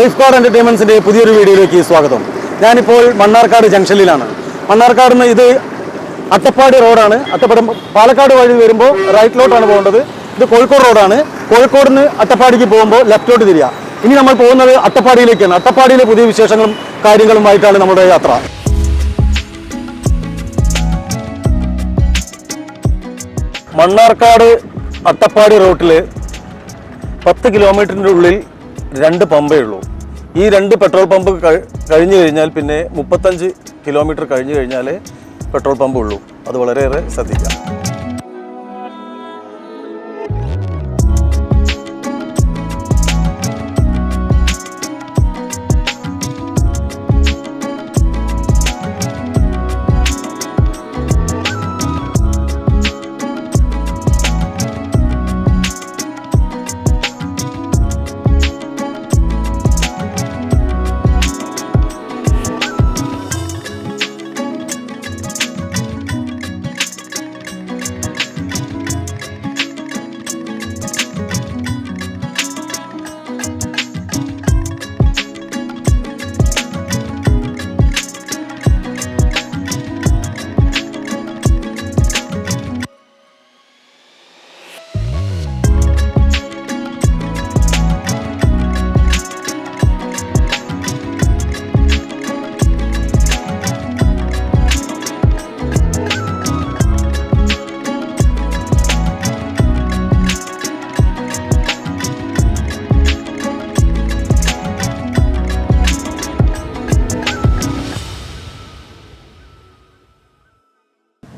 Safe guard എന്റർടൈൻമെന്റ്സിന്റെ പുതിയൊരു വീഡിയോയിലേക്ക് സ്വാഗതം. ഞാനിപ്പോൾ മണ്ണാർക്കാട് ജംഗ്ഷനിലാണ്. മണ്ണാർക്കാട് നിന്ന് ഇത് അട്ടപ്പാടി റോഡാണ്. അട്ടപ്പാടി പാലക്കാട് വഴി വരുമ്പോൾ റൈറ്റിലോട്ടാണ് പോകേണ്ടത്. ഇത് കോഴിക്കോട് റോഡാണ്. കോഴിക്കോട് നിന്ന് അട്ടപ്പാടിക്ക് പോകുമ്പോൾ ലെഫ്റ്റിലോട്ട് തിരിയുക ഇനി നമ്മൾ പോകുന്നത് അട്ടപ്പാടിയിലേക്കാണ്. അട്ടപ്പാടിയിലെ പുതിയ വിശേഷങ്ങളും കാര്യങ്ങളുമായിട്ടാണ് നമ്മുടെ യാത്ര. മണ്ണാർക്കാട് അട്ടപ്പാടി റോട്ടിൽ പത്ത് കിലോമീറ്ററിന്റെ ഉള്ളിൽ രണ്ട് പമ്പേ ഉള്ളൂ. ഈ രണ്ട് പെട്രോൾ പമ്പ് കഴിഞ്ഞു കഴിഞ്ഞാൽ പിന്നെ മുപ്പത്തഞ്ച് കിലോമീറ്റർ കഴിഞ്ഞു കഴിഞ്ഞാൽ പെട്രോൾ പമ്പ് ഉള്ളൂ. അത് വളരെയേറെ ശ്രദ്ധിക്കാം.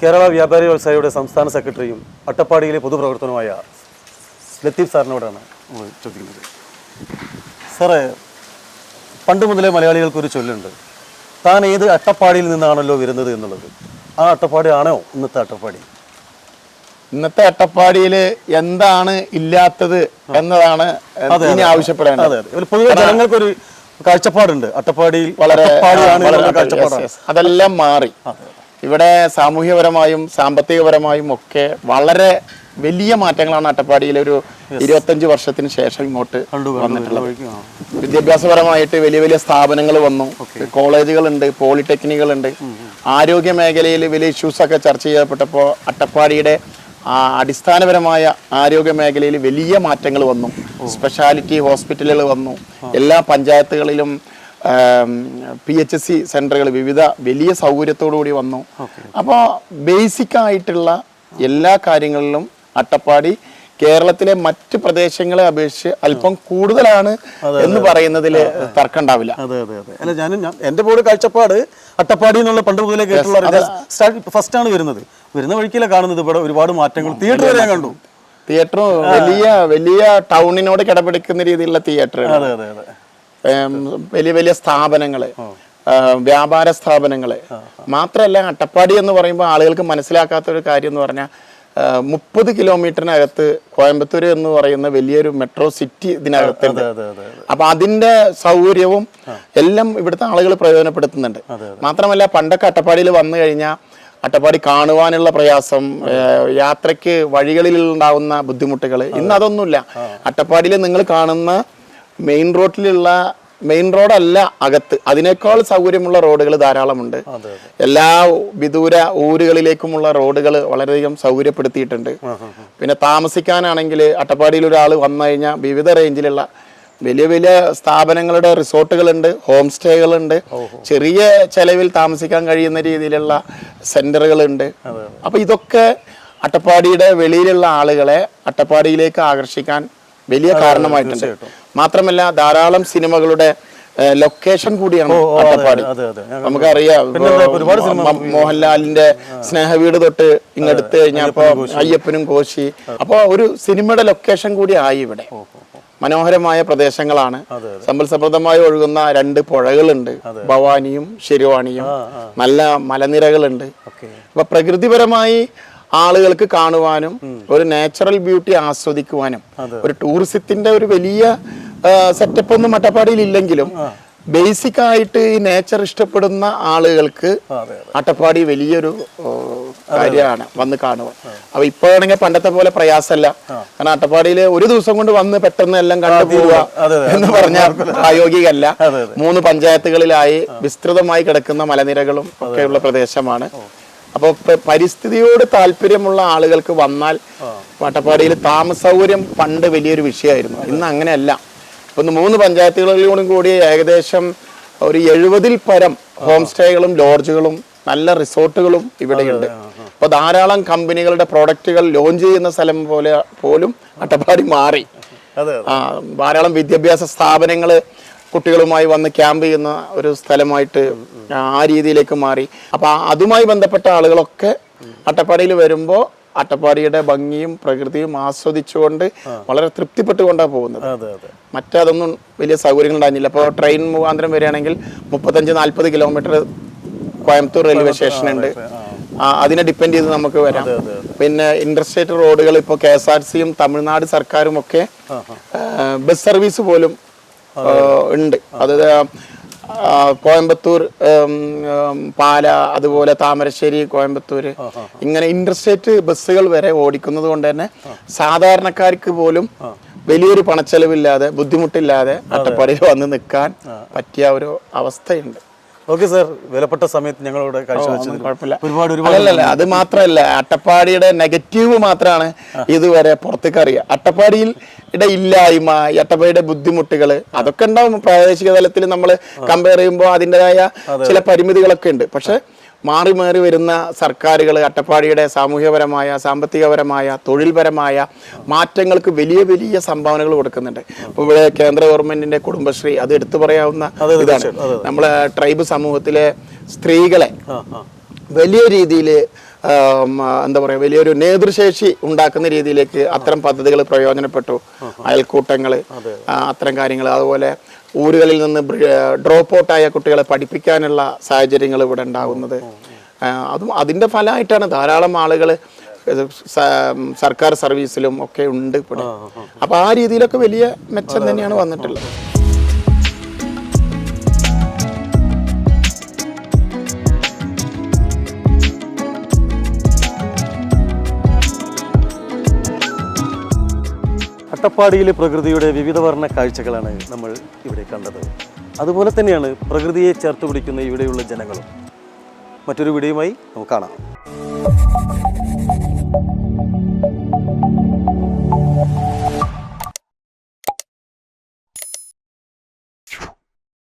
കേരള വ്യാപാരി വ്യവസായിയുടെ സംസ്ഥാന സെക്രട്ടറിയും അട്ടപ്പാടിയിലെ പൊതുപ്രവർത്തനവുമായ ലത്തീഫ് സാറിനോടാണ് നമ്മൾ ചോദിക്കുന്നത്. സാറേ പണ്ട് മുതലേ മലയാളികൾക്കൊരു ചൊല്ലുണ്ട്. താൻ ഏത് അട്ടപ്പാടിയിൽ നിന്നാണല്ലോ വരുന്നത് എന്നുള്ളത്. ആ അട്ടപ്പാടി ആണോ ഇന്നത്തെ അട്ടപ്പാടി? ഇന്നത്തെ അട്ടപ്പാടിയിൽ എന്താണ് ഇല്ലാത്തത് എന്നതാണ് ഇനി. ആവശ്യപ്പെടേണ്ടത്. പൊതുവെ ജനങ്ങൾക്കൊരു കാഴ്ചപ്പാടുണ്ട്. അട്ടപ്പാടിയിൽ വളരെ കാഴ്ചപ്പാടാണ്. അതെല്ലാം മാറി. ഇവിടെ സാമൂഹ്യപരമായും സാമ്പത്തികപരമായും ഒക്കെ വളരെ വലിയ മാറ്റങ്ങളാണ് അട്ടപ്പാടിയിൽ ഒരു ഇരുപത്തഞ്ച് വർഷത്തിന് ശേഷം ഇങ്ങോട്ട് വന്നിട്ടുള്ളത്. വിദ്യാഭ്യാസപരമായിട്ട് വലിയ വലിയ സ്ഥാപനങ്ങൾ വന്നു. കോളേജുകൾ കോളേജുകളുണ്ട് പോളിടെക്നിക്കുകളുണ്ട് ആരോഗ്യ മേഖലയിൽ വലിയ ഇഷ്യൂസ് ഒക്കെ ചർച്ച ചെയ്യപ്പെട്ടപ്പോൾ അട്ടപ്പാടിയുടെ ആ, അടിസ്ഥാനപരമായ ആരോഗ്യ മേഖലയിൽ വലിയ മാറ്റങ്ങൾ വന്നു. സ്പെഷ്യാലിറ്റി ഹോസ്പിറ്റലുകൾ വന്നു. എല്ലാ പഞ്ചായത്തുകളിലും പി എച്ച് എസ് സി സെന്ററുകൾ വിവിധ വലിയ സൗകര്യത്തോടു കൂടി വന്നു അപ്പോൾ ബേസിക്കായിട്ടുള്ള എല്ലാ കാര്യങ്ങളിലും അട്ടപ്പാടി കേരളത്തിലെ മറ്റ് പ്രദേശങ്ങളെ അപേക്ഷിച്ച് അല്പം കൂടുതലാണ് എന്ന് പറയുന്നതിൽ തർക്കം ഉണ്ടാവില്ല അതെ അതെ അതെ. അല്ല ഞാൻ എന്റെ പോലും കാഴ്ചപ്പാട് അട്ടപ്പാടി എന്നുള്ള പണ്ട് മുതലേ കേട്ടുള്ള ഫസ്റ്റ് ആണ് വരുന്നത്. വരുന്ന വഴിക്കല്ല കാണുന്നത്? ഇവിടെ ഒരുപാട് മാറ്റങ്ങൾ. തിയേറ്റർ വരെ കണ്ടു. തിയേറ്ററും വലിയ വലിയ ടൗണിനോട് കിടപിടിക്കുന്ന രീതിയിലുള്ള തിയേറ്റർ അതെ അതെ അതെ. വലിയ വലിയ സ്ഥാപനങ്ങൾ വ്യാപാര സ്ഥാപനങ്ങൾ. മാത്രമല്ല അട്ടപ്പാടി എന്ന് പറയുമ്പോൾ ആളുകൾക്ക് മനസ്സിലാക്കാത്ത ഒരു കാര്യം എന്ന് പറഞ്ഞാൽ മുപ്പത് കിലോമീറ്ററിനകത്ത് കോയമ്പത്തൂർ എന്ന് പറയുന്ന വലിയൊരു മെട്രോ സിറ്റി ഇതിനകത്തുണ്ട്. അതെ അപ്പൊ അതിന്റെ സൗകര്യവും എല്ലാം ഇവിടുത്തെ ആളുകൾ പ്രയോജനപ്പെടുത്തുന്നുണ്ട്. മാത്രമല്ല പണ്ടൊക്കെ അട്ടപ്പാടിയിൽ വന്നു കഴിഞ്ഞാൽ അട്ടപ്പാടി കാണുവാനുള്ള പ്രയാസം യാത്രയ്ക്ക് വഴികളിൽ ഉണ്ടാവുന്ന ബുദ്ധിമുട്ടുകൾ ഇന്ന് അതൊന്നുമില്ല. അട്ടപ്പാടിയിൽ നിങ്ങൾ കാണുന്ന മെയിൻ റോഡിലുള്ള മെയിൻ റോഡല്ല അകത്ത്. അതിനേക്കാൾ സൗകര്യമുള്ള റോഡുകൾ ധാരാളമുണ്ട്. എല്ലാ വിദൂര ഊരുകളിലേക്കുമുള്ള റോഡുകൾ വളരെയധികം സൗകര്യപ്പെടുത്തിയിട്ടുണ്ട്. പിന്നെ താമസിക്കാനാണെങ്കിൽ അട്ടപ്പാടിയിൽ ഒരാൾ വന്നു കഴിഞ്ഞാൽ വിവിധ റേഞ്ചിലുള്ള വലിയ വലിയ സ്ഥാപനങ്ങളുടെ റിസോർട്ടുകളുണ്ട് ഹോം സ്റ്റേകളുണ്ട് ചെറിയ ചെലവിൽ താമസിക്കാൻ കഴിയുന്ന രീതിയിലുള്ള സെന്ററുകളുണ്ട്. അപ്പോൾ ഇതൊക്കെ അട്ടപ്പാടിയുടെ വെളിയിലുള്ള ആളുകളെ അട്ടപ്പാടിയിലേക്ക് ആകർഷിക്കാൻ വലിയ കാരണമായിട്ടുണ്ട്. മാത്രമല്ല ധാരാളം സിനിമകളുടെ ലൊക്കേഷൻ കൂടിയാണ് അട്ടപ്പാടി. നമുക്കറിയാം. മോഹൻലാലിന്റെ സ്നേഹവീട് തൊട്ട് ഇങ്ങെടുത്ത് അപ്പൊ അയ്യപ്പനും കോശി. അപ്പൊ ഒരു സിനിമയുടെ ലൊക്കേഷൻ കൂടി ആയി ഇവിടെ. മനോഹരമായ പ്രദേശങ്ങളാണ്. സമ്പൽ സമൃദ്ധമായി ഒഴുകുന്ന രണ്ട് പുഴകളുണ്ട്. ഭവാനിയും ശിരുവാണിയും. നല്ല മലനിരകളുണ്ട്. അപ്പൊ പ്രകൃതിപരമായി ആളുകൾക്ക് കാണുവാനും ഒരു നാച്ചുറൽ ബ്യൂട്ടി ആസ്വദിക്കുവാനും ഒരു ടൂറിസത്തിന്റെ ഒരു വലിയ സെറ്റപ്പ് ഒന്നും അട്ടപ്പാടിയിൽ ഇല്ലെങ്കിലും ബേസിക് ആയിട്ട് ഈ നേച്ചർ ഇഷ്ടപ്പെടുന്ന ആളുകൾക്ക് അട്ടപ്പാടി വലിയൊരു കാര്യമാണ് വന്ന് കാണുക. അപ്പൊ ഇപ്പോഴാണെങ്കിൽ പണ്ടത്തെ പോലെ പ്രയാസമല്ല. കാരണം അട്ടപ്പാടിയിൽ ഒരു ദിവസം കൊണ്ട് വന്ന് പെട്ടെന്ന് എല്ലാം കണ്ടു പോവുക. എന്ന് പറഞ്ഞാൽ പ്രായോഗികമല്ല. അതെ. മൂന്ന് പഞ്ചായത്തുകളിലായി വിസ്തൃതമായി കിടക്കുന്ന മലനിരകളും ഒക്കെയുള്ള പ്രദേശമാണ്. അപ്പോൾ പരിസ്ഥിതിയോട് താല്പര്യമുള്ള ആളുകൾക്ക് വന്നാൽ അട്ടപ്പാടിയിൽ താമസ സൗകര്യം പണ്ട് വലിയൊരു വിഷയമായിരുന്നു. ഇന്ന് അങ്ങനെയല്ല. ഇപ്പൊ മൂന്ന് പഞ്ചായത്തുകളിലൂടെ കൂടി ഏകദേശം ഒരു എഴുപതിൽ പരം ഹോം സ്റ്റേകളും ലോഡ്ജുകളും നല്ല റിസോർട്ടുകളും ഇവിടെയുണ്ട്. അപ്പോൾ ധാരാളം കമ്പനികളുടെ പ്രോഡക്റ്റുകൾ ലോഞ്ച് ചെയ്യുന്ന സ്ഥലം പോലെ പോലും അട്ടപ്പാടി മാറി. ധാരാളം വിദ്യാഭ്യാസ സ്ഥാപനങ്ങൾ കുട്ടികളുമായി വന്ന് ക്യാമ്പ് ചെയ്യുന്ന ഒരു സ്ഥലമായിട്ട് ആ രീതിയിലേക്ക് മാറി. അപ്പോൾ അതുമായി ബന്ധപ്പെട്ട ആളുകളൊക്കെ അട്ടപ്പാടിയിൽ വരുമ്പോൾ അട്ടപ്പാടിയുടെ ഭംഗിയും പ്രകൃതിയും ആസ്വദിച്ചുകൊണ്ട് വളരെ തൃപ്തിപ്പെട്ടുകൊണ്ടാണ് പോകുന്നത്. മറ്റതൊന്നും വലിയ സൗകര്യങ്ങൾ ഉണ്ടായിരുന്നില്ല. അപ്പോൾ ട്രെയിൻ മുഖാന്തരം വരികയാണെങ്കിൽ മുപ്പത്തഞ്ച് നാൽപ്പത് കിലോമീറ്റർ കോയമ്പത്തൂർ റെയിൽവേ സ്റ്റേഷൻ ഉണ്ട്. അതിനെ ഡിപ്പെൻഡ് ചെയ്ത് നമുക്ക് വരാം. പിന്നെ ഇന്റർസ്റ്റേറ്റ് റോഡുകൾ ഇപ്പോൾ കെ എസ് ആർ സിയും തമിഴ്നാട് സർക്കാരും ഒക്കെ ബസ് സർവീസ് പോലും ഉണ്ട്. അത് കോയമ്പത്തൂർ പാല അതുപോലെ താമരശ്ശേരി കോയമ്പത്തൂർ ഇങ്ങനെ ഇന്റർസ്റ്റേറ്റ് ബസ്സുകൾ വരെ ഓടിക്കുന്നത് കൊണ്ട് തന്നെ സാധാരണക്കാർക്ക് പോലും വലിയൊരു പണച്ചെലവില്ലാതെ ബുദ്ധിമുട്ടില്ലാതെ അട്ടപ്പാടിയിൽ വന്ന് നിൽക്കാൻ പറ്റിയ ഒരു അവസ്ഥയുണ്ട്. ഓക്കെ സാർ വിലപ്പെട്ട സമയത്ത് ഞങ്ങളോട് കാഴ്ചവെച്ചത് ഒരുപാട് ഒരുപാട് അല്ലല്ല അത് മാത്രമല്ല അട്ടപ്പാടിയുടെ നെഗറ്റീവ് മാത്രമാണ് ഇതുവരെ പുറത്തേക്ക് അറിയുക. അട്ടപ്പാടിയിൽ ഇടെ ഇല്ലായ്മ ഈ അട്ടപ്പാടിയുടെ ബുദ്ധിമുട്ടുകൾ അതൊക്കെ ഉണ്ടാവും പ്രാദേശിക തലത്തിൽ നമ്മൾ കമ്പയർ ചെയ്യുമ്പോൾ അതിന്റെതായ ചില പരിമിതികളൊക്കെ ഉണ്ട്. പക്ഷെ മാറി മാറി വരുന്ന സർക്കാരുകൾ അട്ടപ്പാടിയുടെ സാമൂഹ്യപരമായ സാമ്പത്തികപരമായ തൊഴിൽപരമായ മാറ്റങ്ങൾക്ക് വലിയ വലിയ സംഭാവനകൾ കൊടുക്കുന്നുണ്ട്. അപ്പോൾ ഇവിടെ കേന്ദ്ര ഗവൺമെന്റിന്റെ കുടുംബശ്രീ അത് എടുത്തു പറയാവുന്ന ഇതാണ്. നമ്മളെ ട്രൈബ് സമൂഹത്തിലെ സ്ത്രീകളെ വലിയ രീതിയിൽ എന്താ പറയുക വലിയൊരു നേതൃശേഷി ഉണ്ടാക്കുന്ന രീതിയിലേക്ക് അത്തരം പദ്ധതികൾ പ്രയോജനപ്പെട്ടു. അയൽക്കൂട്ടങ്ങൾ അത്തരം കാര്യങ്ങൾ അതുപോലെ ഊരുകളിൽ നിന്ന് ഡ്രോപ്പ് ഔട്ടായ കുട്ടികളെ പഠിപ്പിക്കാനുള്ള സാഹചര്യങ്ങൾ ഇവിടെ ഉണ്ടാകുന്നത്. അതും അതിന്റെ ഫലമായിട്ടാണ് ധാരാളം ആളുകൾ സർക്കാർ സർവീസിലും ഒക്കെ ഉണ്ട് ഇവിടെ. അപ്പോൾ ആ രീതിയിലൊക്കെ വലിയ മെച്ചം തന്നെയാണ് വന്നിട്ടുള്ളത്. അട്ടപ്പാടിയിലെ പ്രകൃതിയുടെ വിവിധ വർണ കാഴ്ചകളാണ് നമ്മൾ ഇവിടെ കണ്ടത്. അതുപോലെ തന്നെയാണ് പ്രകൃതിയെ ചേർത്ത് പിടിക്കുന്ന ഇവിടെയുള്ള ജനങ്ങളും. മറ്റൊരു വീഡിയോയുമായി നമുക്ക് കാണാം.